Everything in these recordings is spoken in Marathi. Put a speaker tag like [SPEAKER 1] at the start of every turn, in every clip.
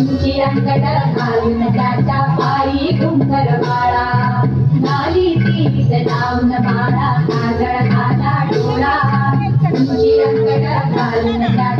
[SPEAKER 1] उंची रंगड घालून त्याच्या पायी घुंगर बाळा झाली तीच लावून बाळा काजळ घाला डोळा. उंची रंगड घालून त्याच्या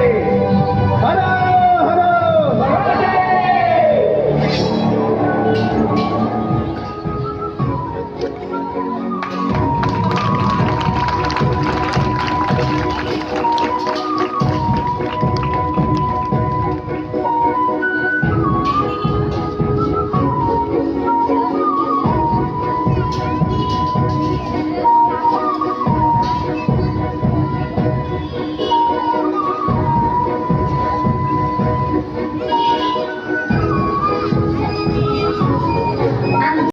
[SPEAKER 1] Hey!